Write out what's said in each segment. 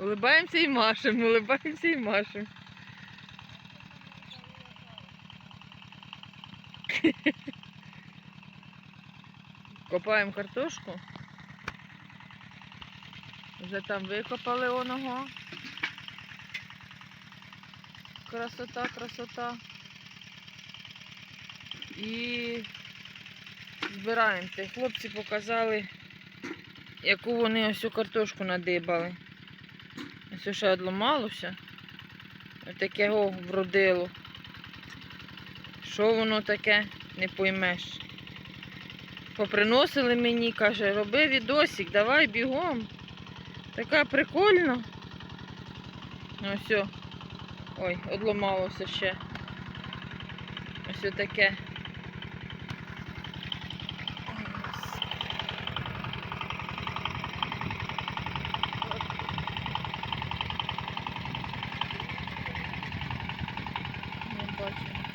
Улибаємося і машемо, улибаємося і машемо. Копаємо картошку. Вже там викопали оного. Красота, красота. І збираємо. Хлопці показали, яку вони ось цю картошку надибали. Ось ще одламалося. Ось Таке о, вродило. Що воно таке, не поймеш. Поприносили мені, каже, роби відосик, давай бігом. Така прикольна. Ось. о. Ой, одламалося ще. Ось таке. Не.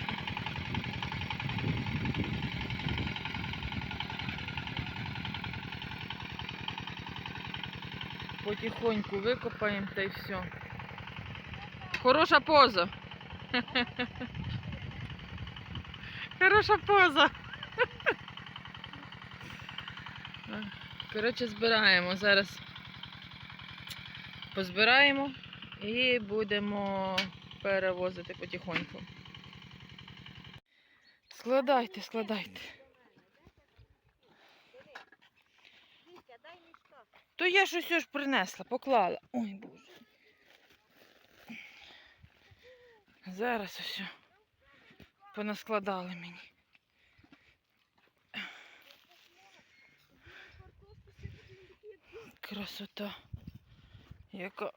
Потихоньку викопаємо та й все. Хороша поза. Хороша поза. Коротше, збираємо. Зараз позбираємо і будемо перевозити потихоньку. Складайте, складайте. То я усе ж принесла, поклала. Ой, боже. Зараз усе. Понаскладали мені. Красота. Яка.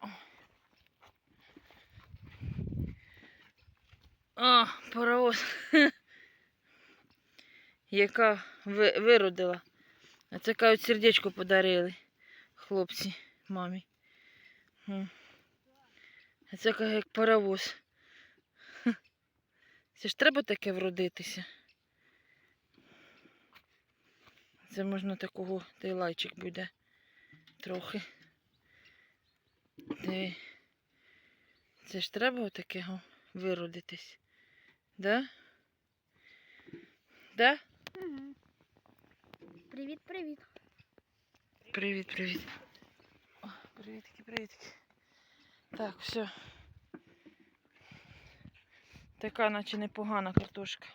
А, паровоз. Яка виродила. А це кажуть, сердечко подарили хлопці мамі. А це як паровоз. Це ж треба таке вродитися. Це можна такого, та й лайчик буде трохи. Диви. Це ж треба такого виродитись. Да? Да? Привіт, привіт. Привіт, привіт. О, привітки, привітки. Так, все. Така, наче непогана картошка.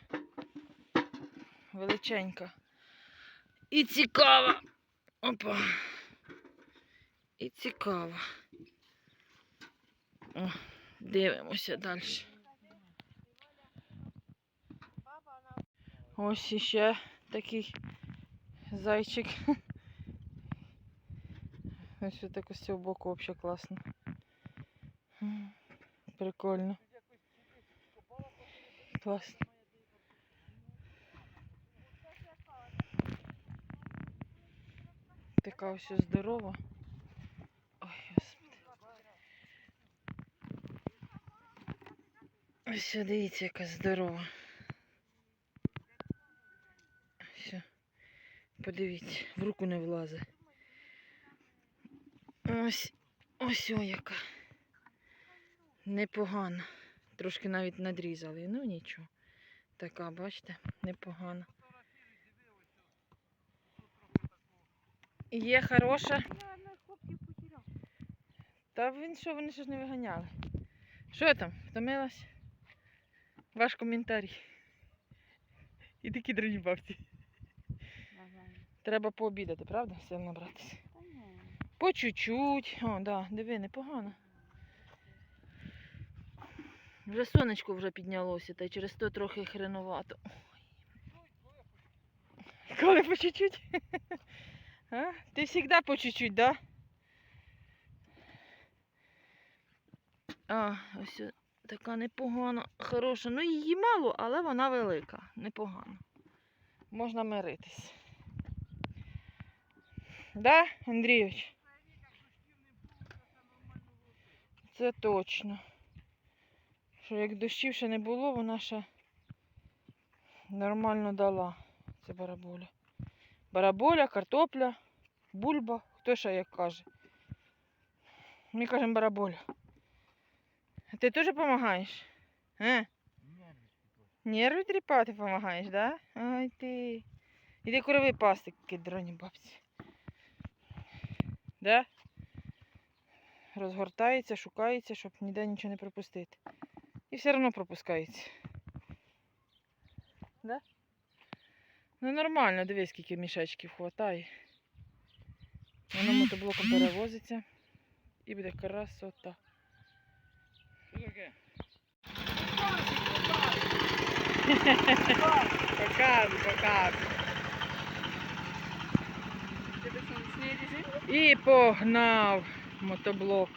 Величенька. І цікава. Опа. І цікава. О, дивимося далі. Ось іще такий зайчик. Ось так з цього боку взагалі класно. Прикольно. Класно. Така ось здорова. Ой, господи. Ось дивіться, яка здорова. Все. Подивіться, в руку не влазить. Ось, ось о яка. Непогана. Трошки навіть надрізали. Ну нічого. Така, бачите, непогана. Є хороша. Та він що, вони ще ж не виганяли. Що там? Втомилась? Ваш коментарій. І такі дорогі бабці. Треба пообідати, правда? Сил набратися. По чуть-чуть. О, да, диви, непогано. Вже сонечко вже піднялося, та й через то трохи хреновато. Коли по чуть-чуть? А? Ти завжди по чуть-чуть, да? А, ось така непогана, хороша. Ну її мало, але вона велика. Непогана. Можна миритись. Да, Андрійович? Це точно. Що як дощів ще не було, вона ще нормально дала. Це бараболя. Бараболя, картопля, бульба, хто ще як каже. Ми кажемо бараболю. А ти теж допомагаєш? А? Нерви тріпати допомагаєш, да? Ай ти. Іди курови пасти, кидроні бабці. Да? Розгортається, шукається, щоб ніде нічого не пропустити. І все одно пропускається. Да? Ну нормально, дивись, скільки мішечків хватає. Воно мотоблоком перевозиться. І буде красота. Показуй, показуй. І погнав мотоблок.